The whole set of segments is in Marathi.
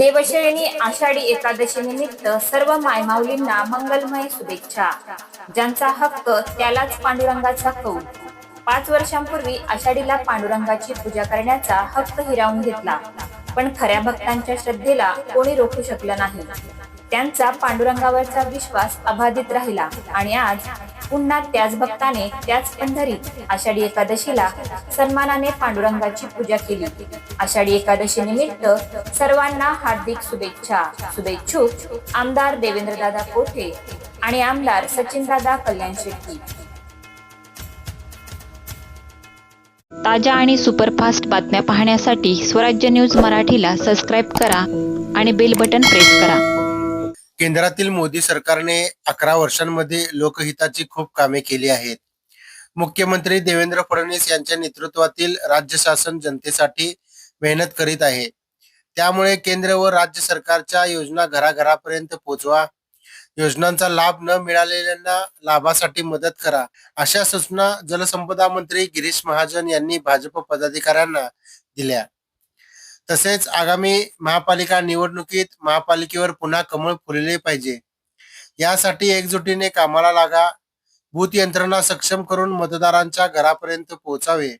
देवशयनी आषाढी एकादशी निमित्त सर्व मायमाऊलींना मंगलमय शुभेच्छा. ज्यांचा हक्क त्यालाच पांडुरंगाचा कौल. पाच वर्षांपूर्वी आषाढीला पांडुरंगाची पूजा करण्याचा हक्क हिरावून घेतला. पण खऱ्या भक्तांच्या श्रद्धेला कोणी रोखू शकलं नाही. त्यांचा पांडुरंगावरचा विश्वास अबाधित राहिला आणि आज पुन्हा त्याच भक्ताने त्याच पंढरीत आषाढी एकादशीला सन्मानाने पांडुरंगाची पूजा केली. आषाढी एकादशी निमित्त सर्वांना हार्दिक शुभेच्छा. शुभेच्छुक आमदार देवेंद्रदादा कोठे आणि आमदार सचिनदादा कल्याण शेट्टी. ताज्या आणि सुपरफास्ट बातम्या पाहण्यासाठी स्वराज्य न्यूज मराठीला सबस्क्राईब करा आणि बेल बटन प्रेस करा. केंद्रातील मोदी सरकारने अकरा वर्षांमध्ये लोकहिताची खूप कामे केली आहेत. मुख्यमंत्री देवेंद्र फडणवीस यांच्या नेतृत्वातील राज्य शासन जनतेसाठी मेहनत करीत आहे. त्यामुळे केंद्र व राज्य सरकारच्या योजना घराघरापर्यंत पोहोचवा योजनांचा लाभ न मिळालेल्यांना लाभासाठी मदत करा. अशा सूचना जलसंपदा मंत्री गिरीश महाजन यांनी भाजप पदाधिकाऱ्यांना दिल्या. तसेच आगामी महापालिका निवडणुकीत महापालिकेवर पुन्हा कमळ फुलले पाहिजे. यासाठी एकजुटीने कामाला लागा बूथ यंत्रणा सक्षम करून मतदारांच्या घरापर्यंत पोहोचावे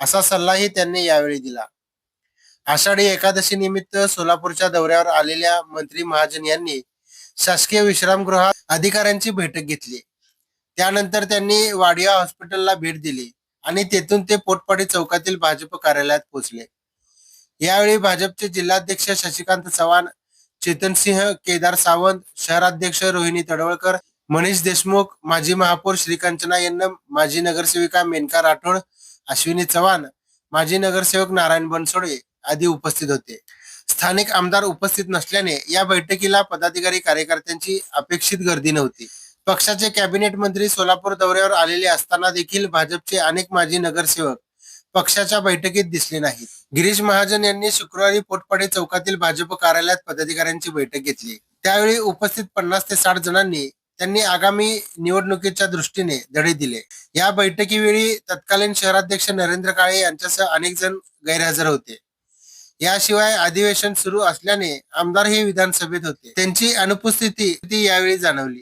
असा सल्लाही त्यांनी यावेळी दिला. आषाढी एकादशी निमित्त सोलापूरच्या दौऱ्यावर आलेल्या मंत्री महाजन यांनी शासकीय विश्रामगृहात अधिकाऱ्यांची बैठक घेतली. त्यानंतर त्यांनी वाडिया हॉस्पिटलला भेट दिली आणि तेथून ते पोटपाडी चौकातील भाजप कार्यालयात पोहोचले. यावेळी भाजपचे जिल्हाध्यक्ष शशिकांत चव्हाण चेतन सिंह केदार सावंत शहराध्यक्ष रोहिणी तडवळकर मनीष देशमुख माजी महापौर श्रीकांचना यन्नम माजी नगरसेविका मेनका राठोड अश्विनी चव्हाण माजी नगरसेवक नारायण बनसोडे आदी उपस्थित होते. स्थानिक आमदार उपस्थित नसल्याने या बैठकीला पदाधिकारी कार्यकर्त्यांची अपेक्षित गर्दी नव्हती. पक्षाचे कॅबिनेट मंत्री सोलापूर दौऱ्यावर आलेले असताना देखील भाजपचे अनेक माजी नगरसेवक पक्षाच्या बैठकीत दिसले नाहीत. गिरीश महाजन यांनी शुक्रवारी पोटपाडे चौकातील भाजप कार्यालयात पदाधिकाऱ्यांची बैठक घेतली. त्यावेळी उपस्थित पन्नास ते साठ जणांनी त्यांनी आगामी निवडणुकीच्या दृष्टीने धडे दिले. या बैठकीवेळी तत्कालीन शहराध्यक्ष नरेंद्र काळे यांच्यासह अनेक जण गैरहजर होते. याशिवाय अधिवेशन सुरू असल्याने आमदारही विधानसभेत होते. त्यांची अनुपस्थिती यावेळी जाणवली.